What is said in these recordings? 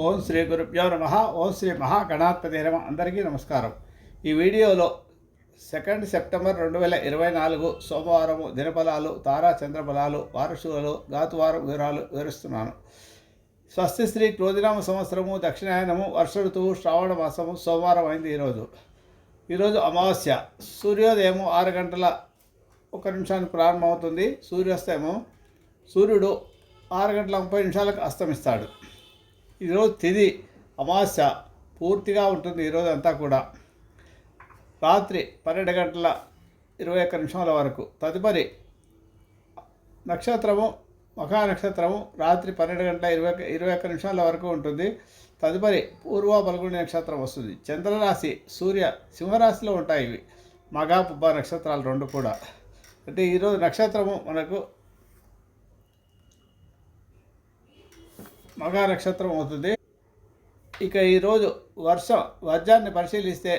ఓం శ్రీ గురుభ్యో నమ. ఓం శ్రీ మహాగణాధిపతి నమ. అందరికీ నమస్కారం. ఈ వీడియోలో సెకండ్ సెప్టెంబర్ రెండు వేల ఇరవై నాలుగు సోమవారము దినఫలాలు తారా చంద్రఫలాలు వారసులు గాతువారం వివరాలు వివరిస్తున్నాను. స్వస్తి శ్రీ క్రోధినామ సంవత్సరము దక్షిణాయనము వర్ష ఋతువు శ్రావణ మాసము సోమవారం అయింది ఈరోజు ఈరోజు అమావాస్య. సూర్యోదయము ఆరు గంటల ఒక నిమిషానికి ప్రారంభమవుతుంది. సూర్యాస్తయము సూర్యుడు ఆరు గంటల ముప్పై నిమిషాలకు అస్తమిస్తాడు. ఈరోజు తిది అమాస్య పూర్తిగా ఉంటుంది ఈరోజు అంతా కూడా. రాత్రి పన్నెండు గంటల ఇరవై ఒక్క నిమిషాల వరకు. తదుపరి నక్షత్రము మఖా నక్షత్రము రాత్రి పన్నెండు గంటల ఇరవై ఇరవై ఒక్క నిమిషాల వరకు ఉంటుంది. తదుపరి పూర్వ పల్గొని నక్షత్రం వస్తుంది. చంద్రరాశి సూర్య సింహరాశిలో ఉంటాయి ఇవి. మగా పుబ్బ నక్షత్రాలు రెండు కూడా. అంటే ఈరోజు నక్షత్రము మనకు మగా నక్షత్రం అవుతుంది. ఇక ఈరోజు వర్షం వర్జాన్ని పరిశీలిస్తే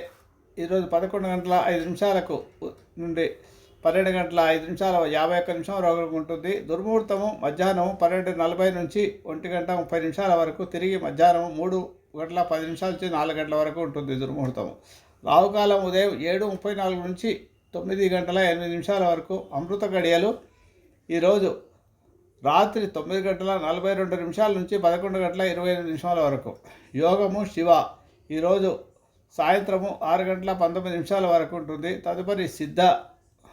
ఈరోజు పదకొండు గంటల ఐదు నిమిషాలకు నుండి పన్నెండు గంటల ఐదు నిమిషాల యాభై ఒక్క నిమిషం వరకు ఉంటుంది. దుర్ముహూర్తము మధ్యాహ్నం పన్నెండు నలభై నుంచి ఒంటి గంట ముప్పై నిమిషాల వరకు తిరిగి మధ్యాహ్నం మూడు గంటల పది నిమిషాల నుంచి నాలుగు గంటల వరకు ఉంటుంది దుర్ముహూర్తము. రావుకాలం ఉదయం ఏడు ముప్పై నాలుగు నుంచి తొమ్మిది గంటల ఎనిమిది నిమిషాల వరకు అమృత గడియలు ఈరోజు రాత్రి తొమ్మిది గంటల నలభై రెండు నిమిషాల నుంచి పదకొండు గంటల ఇరవై ఎనిమిది నిమిషాల వరకు. యోగము శివ. ఈరోజు సాయంత్రము ఆరు గంటల పంతొమ్మిది నిమిషాల వరకు ఉంటుంది. తదుపరి సిద్ధ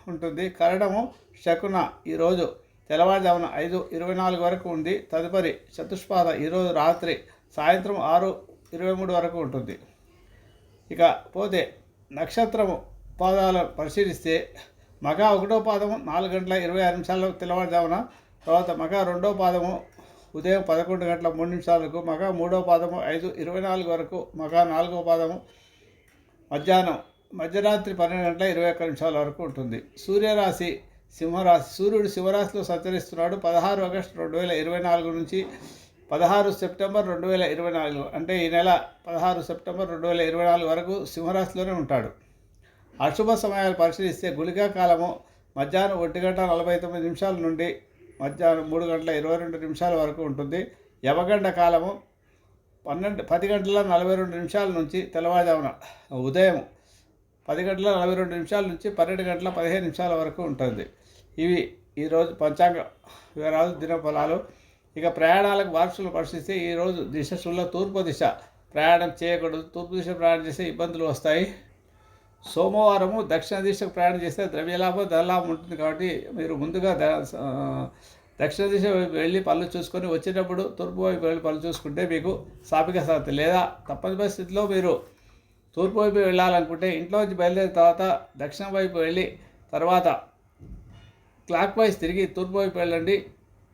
ఉంటుంది. కరణము శకున ఈరోజు తెల్లవారుజామున ఐదు ఇరవై నాలుగు వరకు ఉంది. తదుపరి చతుష్పాద ఈరోజు రాత్రి సాయంత్రం ఆరు ఇరవై మూడు వరకు ఉంటుంది. ఇక పోతే నక్షత్రము పాదాలను పరిశీలిస్తే మగ ఒకటో పాదము నాలుగు గంటల ఇరవై ఆరు నిమిషాల్లో తెల్లవారుజామున తర్వాత మగ రెండో పాదము ఉదయం పదకొండు గంటల మూడు నిమిషాలకు మగ మూడో పాదము ఐదు ఇరవై నాలుగు వరకు మగ నాలుగో పాదము మధ్యాహ్నం మధ్యరాత్రి పన్నెండు గంటల ఇరవై ఒక్క నిమిషాల వరకు ఉంటుంది. సూర్యరాశి సింహరాశి సూర్యుడు శివరాశిలో సంచరిస్తున్నాడు పదహారు ఆగస్టు రెండు వేల ఇరవై నాలుగు నుంచి పదహారు సెప్టెంబర్ రెండు వేల ఇరవై నాలుగు అంటే ఈ నెల పదహారు సెప్టెంబర్ రెండు వేల ఇరవై నాలుగు వరకు సింహరాశిలోనే ఉంటాడు. అశుభ సమయాలు పరిశీలిస్తే గుళికా కాలము మధ్యాహ్నం ఒంటి గంట నలభై తొమ్మిది నిమిషాల నుండి మధ్యాహ్నం మూడు గంటల ఇరవై రెండు నిమిషాల వరకు ఉంటుంది. యవగండ కాలము పన్నెండు పది గంటల నలభై రెండు నిమిషాల నుంచి తెల్లవారుజామున ఉదయం పది గంటల నలభై రెండు నిమిషాల నుంచి పన్నెండు గంటల పదిహేను నిమిషాల వరకు ఉంటుంది. ఇవి ఈరోజు పంచాంగ వివరాలు దినఫలాలు ఇక ప్రయాణాలకు వార్షులు పరిశీలిస్తే ఈరోజు దిశలో తూర్పు దిశ ప్రయాణం చేయకూడదు. తూర్పు దిశ ప్రయాణం చేస్తే ఇబ్బందులు వస్తాయి. సోమవారము దక్షిణ దిశకు ప్రయాణం చేస్తే ద్రవ్యలాభం ధనలాభం ఉంటుంది కాబట్టి మీరు ముందుగా ద దక్షిణ దిశ వైపు వెళ్ళి పళ్ళు చూసుకొని వచ్చేటప్పుడు తూర్పు వైపు వెళ్ళి పళ్ళు చూసుకుంటే మీకు సాపిక సాగుతుంది లేదా తప్పని పరిస్థితిలో మీరు తూర్పు వైపు వెళ్ళాలనుకుంటే ఇంట్లోంచి బయలుదేరిన తర్వాత దక్షిణ వైపు వెళ్ళి తర్వాత క్లాక్ వైజ్ తిరిగి తూర్పు వైపు వెళ్ళండి.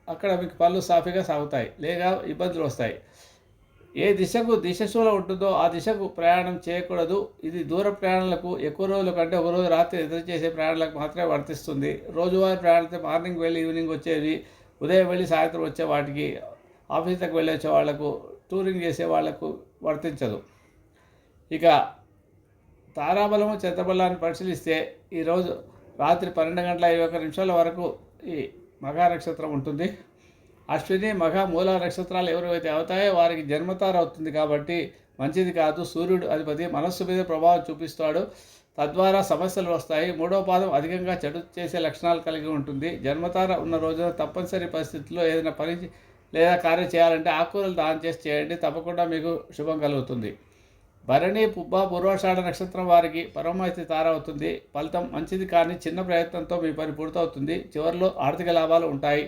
అక్కడ మీకు పళ్ళు సాఫీగా సాగుతాయి లేదా ఇబ్బందులు వస్తాయి. ఏ దిశకు దిశశూల ఉంటుందో ఆ దిశకు ప్రయాణం చేయకూడదు. ఇది దూర ప్రయాణాలకు ఎక్కువ రోజుల కంటే ఒక రోజు రాత్రి ఎదురు చేసే ప్రయాణాలకు మాత్రమే వర్తిస్తుంది. రోజువారీ ప్రయాణితే మార్నింగ్ వెళ్ళి ఈవినింగ్ వచ్చేది ఉదయం వెళ్ళి సాయంత్రం వచ్చే వాటికి ఆఫీసులకు వెళ్ళొచ్చే వాళ్ళకు టూరింగ్ చేసే వాళ్ళకు వర్తించదు. ఇక తారాబలము చంద్రబలాన్ని పరిశీలిస్తే ఈరోజు రాత్రి పన్నెండు గంటల ఇరవై ఒక్క నిమిషాల వరకు ఈ మఘా నక్షత్రం ఉంటుంది. అశ్విని మఘ మూల నక్షత్రాలు ఎవరైతే అవుతాయో వారికి జన్మతార అవుతుంది కాబట్టి మంచిది కాదు. సూర్యుడు అధిపతి మనస్సు మీద ప్రభావం చూపిస్తాడు. తద్వారా సమస్యలు వస్తాయి. మూడో పాదం అధికంగా చెడు చేసే లక్షణాలు కలిగి ఉంటుంది. జన్మతార ఉన్న రోజున తప్పనిసరి పరిస్థితుల్లో ఏదైనా పని లేదా కార్యం చేయాలంటే ఆకుకూరలు దానం చేసి చేయండి. తప్పకుండా మీకు శుభం కలుగుతుంది. భరణి పుబ్బ పూర్వాషాఢ నక్షత్రం వారికి పరమైతి తార అవుతుంది. ఫలితం మంచిది కానీ చిన్న ప్రయత్నంతో మీ పని పూర్తవుతుంది. చివరిలో ఆర్థిక లాభాలు ఉంటాయి.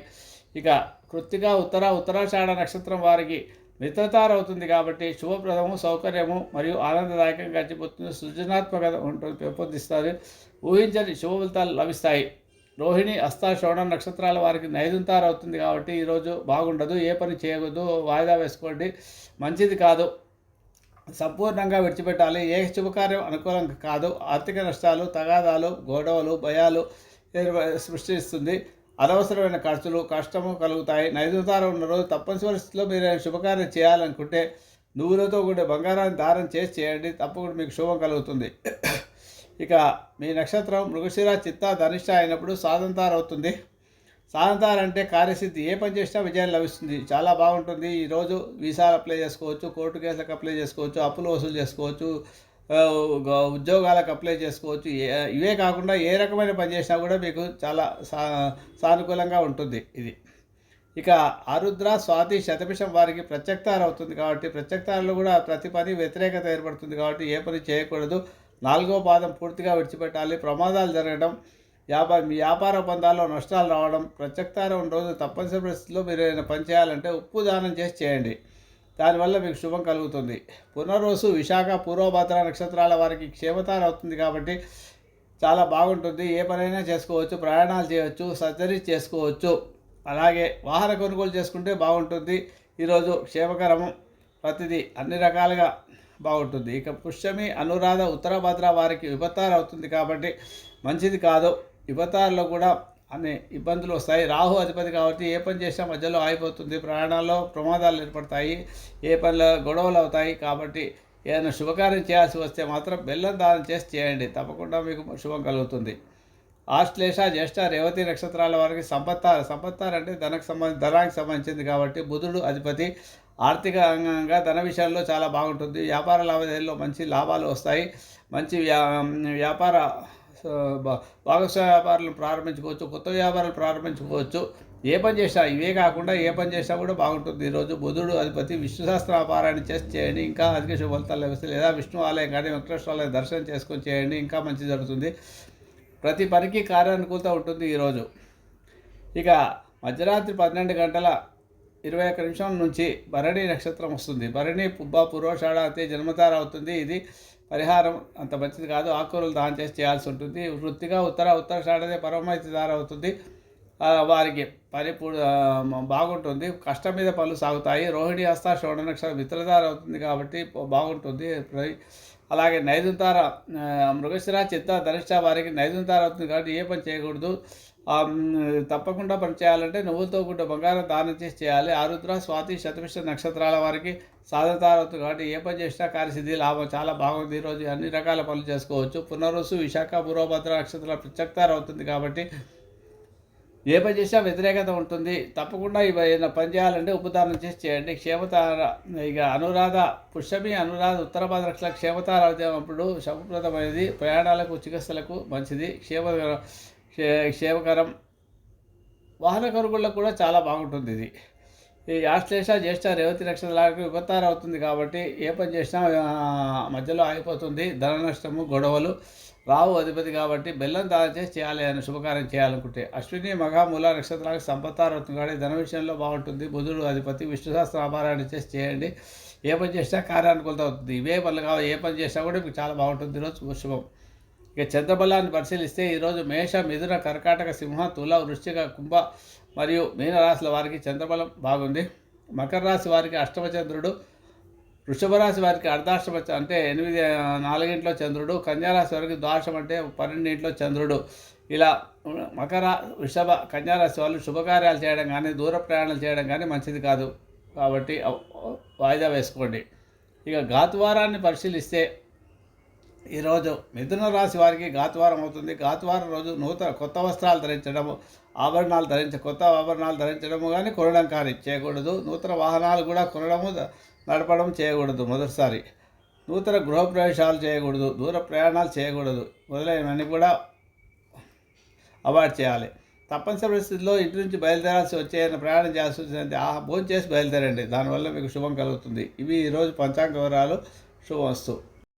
ఇక కృత్తిగా ఉత్తర ఉత్తరాషాఢ నక్షత్రం వారికి మిత్రతార అవుతుంది కాబట్టి శుభప్రదము సౌకర్యము మరియు ఆనందదాయకంగా గడిచిపోతుంది. సృజనాత్మకత ఉంటుంది పెంపొందిస్తారు. ఊహించని శుభ ఫలితాలు లభిస్తాయి. రోహిణి అస్తా శ్రవణ నక్షత్రాల వారికి నైదుంతార అవుతుంది కాబట్టి ఈరోజు బాగుండదు. ఏ పని చేయకూడదు. వాయిదా వేసుకోండి. మంచిది కాదు. సంపూర్ణంగా విడిచిపెట్టాలి. ఏ శుభకార్యం అనుకూలం కాదు. ఆర్థిక నష్టాలు తగాదాలు గొడవలు భయాలు సృష్టిస్తుంది. అనవసరమైన ఖర్చులు కష్టము కలుగుతాయి. నైదుతారం ఉన్న రోజు తప్పనిసరి పరిస్థితిలో మీరు శుభకార్యం చేయాలనుకుంటే నువ్వులతో కూడే బంగారాన్ని దారం చేసి చేయండి. తప్పకుండా మీకు శుభం కలుగుతుంది. ఇక మీ నక్షత్రం మృగశిర చిత్త ధనిష్ట అయినప్పుడు సాధంతార అవుతుంది. సాధంతారంటే కార్యసిద్ధి. ఏ పని చేసినా విజయం లభిస్తుంది. చాలా బాగుంటుంది. ఈరోజు వీసాలు అప్లై చేసుకోవచ్చు కోర్టు కేసులకు అప్లై చేసుకోవచ్చు అప్పులు వసూలు చేసుకోవచ్చు. ఉద్యోగాలకు అప్లై చేసుకోవచ్చు. ఇవే కాకుండా ఏ రకమైన పని చేసినా కూడా మీకు చాలా సా సానుకూలంగా ఉంటుంది ఇది. ఇక ఆరుద్ర స్వాతి శతభిషం వారికి ప్రత్యక్తార అవుతుంది కాబట్టి ప్రత్యక్తారలో కూడా ప్రతి పని వ్యతిరేకత ఏర్పడుతుంది కాబట్టి ఏ పని చేయకూడదు. నాలుగో పాదం పూర్తిగా విడిచిపెట్టాలి. ప్రమాదాలు జరగడం వ్యాపార మీ వ్యాపార ఒప్పందాల్లో నష్టాలు రావడం ప్రత్యక్తారం రోజు తప్పనిసరి పరిస్థితుల్లో మీరు ఏదైనా పని చేయాలంటే ఉప్పు దానం చేసి చేయండి. దానివల్ల మీకు శుభం కలుగుతుంది. పునర్వసు విశాఖ పూర్వభద్ర నక్షత్రాల వారికి క్షేమతార అవుతుంది కాబట్టి చాలా బాగుంటుంది. ఏ పనైనా చేసుకోవచ్చు ప్రయాణాలు చేయవచ్చు సర్జరీ చేసుకోవచ్చు. అలాగే వాహన కొనుగోలు చేసుకుంటే బాగుంటుంది. ఈరోజు క్షేమకరము ప్రతిదీ అన్ని రకాలుగా బాగుంటుంది. ఇక పుష్యమి అనురాధ ఉత్తరభద్ర వారికి విపత్తారు అవుతుంది కాబట్టి మంచిది కాదు. విపత్తారులో కూడా అనే ఇబ్బందులు వస్తాయి. రాహు అధిపతి కాబట్టి ఏ పని చేసినా మధ్యలో ఆగిపోతుంది. ప్రయాణాల్లో ప్రమాదాలు ఏర్పడతాయి. ఏ పనిలో గొడవలు అవుతాయి కాబట్టి ఏదైనా శుభకార్యం చేయాల్సి వస్తే మాత్రం బెల్లం దానం చేసి చేయండి. తప్పకుండా మీకు శుభం కలుగుతుంది. ఆశ్లేష జ్యేష్ఠ రేవతి నక్షత్రాల వారికి సంపత్తార సంపత్తార అంటే ధనకు సంబంధించి ధనానికి సంబంధించింది కాబట్టి బుధుడు అధిపతి ఆర్థికంగా ధన విషయంలో చాలా బాగుంటుంది. వ్యాపార లావాదేవీల్లో మంచి లాభాలు వస్తాయి. మంచి వ్యా వ్యాపార భాగస్వామ్య వ్యాపారాలను ప్రారంభించుకోవచ్చు కొత్త వ్యాపారాలు ప్రారంభించుకోవచ్చు. ఏ పని చేసినా ఇవే కాకుండా ఏ పని చేసినా కూడా బాగుంటుంది. ఈరోజు బుధుడు అధిపతి విష్ణు శాస్త్ర వ్యాపారాన్ని చేసి చేయండి. ఇంకా అధిక శుభ లభిస్తే లేదా విష్ణు ఆలయం కానీ వెంకటేశ్వర ఆలయం దర్శనం చేసుకొని చేయండి. ఇంకా మంచి జరుగుతుంది. ప్రతి పనికి కార్యానుకూలత ఉంటుంది ఈరోజు ఇక మధ్యరాత్రి పన్నెండు గంటల ఇరవై ఒక్క నిమిషం నుంచి భరణి నక్షత్రం వస్తుంది. భరణి పుబ్బ పురోషాఢ అయితే జన్మతార అవుతుంది. ఇది పరిహారం అంత మంచిది కాదు. ఆకుకూరలు దానం చేసి చేయాల్సి ఉంటుంది. వృత్తిగా ఉత్తర ఉత్తర ఉత్తరాషాఢదే పరమైతి దార అవుతుంది. వారికి పని బాగుంటుంది. కష్టం మీద పనులు సాగుతాయి. రోహిణి హస్త శ్రవణ నక్షత్రం మిత్రధార అవుతుంది కాబట్టి బాగుంటుంది. ప్ర- అలాగే నైదుంతార మృగశిర చిత్త ధనిష్ట వారికి నైదుంతార అవుతుంది కాబట్టి ఏ పని చేయకూడదు. తప్పకుండా పని చేయాలంటే నువ్వులతో కూడిన బంగారం దానం చేసి చేయాలి. ఆరుద్ర స్వాతి శతమిష నక్షత్రాల వారికి సాధతారవుతుంది కాబట్టి ఏ పని చేసినా కార్యసిద్ధి లాభం చాలా బాగుంది. ఈరోజు అన్ని రకాల పనులు చేసుకోవచ్చు. పునరుసు విశాఖ పూర్వభద్ర నక్షత్రాల ప్రత్యక్తారు అవుతుంది కాబట్టి ఏ పని చేసినా వ్యతిరేకత ఉంటుంది. తప్పకుండా ఇవి ఏదైనా పని చేయాలంటే ఉపదానం చేసి చేయండి. క్షేమతార ఇక అనురాధ పుష్యమి అనురాధ ఉత్తర భద్రక్షల క్షేమతార అప్పుడు శుభప్రదమైనది. ప్రయాణాలకు చికిత్సలకు మంచిది. క్షేమ క్షేమకరం. వాహన కొనుగోళ్ళకు కూడా చాలా బాగుంటుంది ఇది. ఈ ఆశ్లేష జ్యేష్ఠ రేవతి నక్షత్రాలకు విపత్తారు అవుతుంది కాబట్టి ఏ పని చేసినా మధ్యలో ఆగిపోతుంది. ధన నష్టము గొడవలు. రావు అధిపతి కాబట్టి బెల్లం దానం చేసి చేయాలి అని శుభకార్యం చేయాలనుకుంటే అశ్విని మఘ మూల నక్షత్రాలకు సంపత్తారు అవుతుంది కాబట్టి ధన విషయంలో బాగుంటుంది. బుధుడు అధిపతి విష్ణు శాస్త్ర ఆభారాన్ని చేసి చేయండి. ఏ పని చేసినా కార్యానుకూలత అవుతుంది. ఇవే పనులు కావాలి. ఏ పని చేసినా కూడా మీకు చాలా బాగుంటుంది. ఈరోజు శుభం. ఇక చంద్రబలాన్ని పరిశీలిస్తే ఈరోజు మేష మిథున కర్కాటక సింహ తుల వృశ్చిక కుంభ మరియు మీనరాశుల వారికి చంద్రబలం బాగుంది. మకర రాశి వారికి అష్టమచంద్రుడు వృషభ రాశి వారికి అర్ధాష్టమ అంటే ఎనిమిది నాలుగింట్లో చంద్రుడు కన్యారాశి వారికి ద్వాదశం అంటే పన్నెండింట్లో చంద్రుడు. ఇలా మకర వృషభ కన్యారాశి వాళ్ళు శుభకార్యాలు చేయడం కానీ దూర ప్రయాణాలు చేయడం కానీ మంచిది కాదు. కాబట్టి వాయిదా వేసుకోండి. ఇక ఘాతువారాన్ని పరిశీలిస్తే ఈరోజు మిథున రాశి వారికి ఘాతువారం అవుతుంది. ఘాతువారం రోజు నూతన కొత్త వస్త్రాలు ధరించడము ఆభరణాలు ధరించ కొత్త ఆభరణాలు ధరించడము కానీ కొనడం కానీ చేయకూడదు. నూతన వాహనాలు కూడా కొనడము నడపడం చేయకూడదు మొదటిసారి. నూతన గృహప్రవేశాలు చేయకూడదు దూర ప్రయాణాలు చేయకూడదు. మొదలైనవన్నీ కూడా అవాయిడ్ చేయాలి. తప్పనిసరి పరిస్థితుల్లో ఇంటి నుంచి బయలుదేరాల్సి వచ్చే ప్రయాణం చేయాల్సి వచ్చిందంటే ఆ భోజనం చేసి బయలుదేరండి. దానివల్ల మీకు శుభం కలుగుతుంది. ఇవి ఈరోజు పంచాంగ వివరాలు. శుభమస్తు.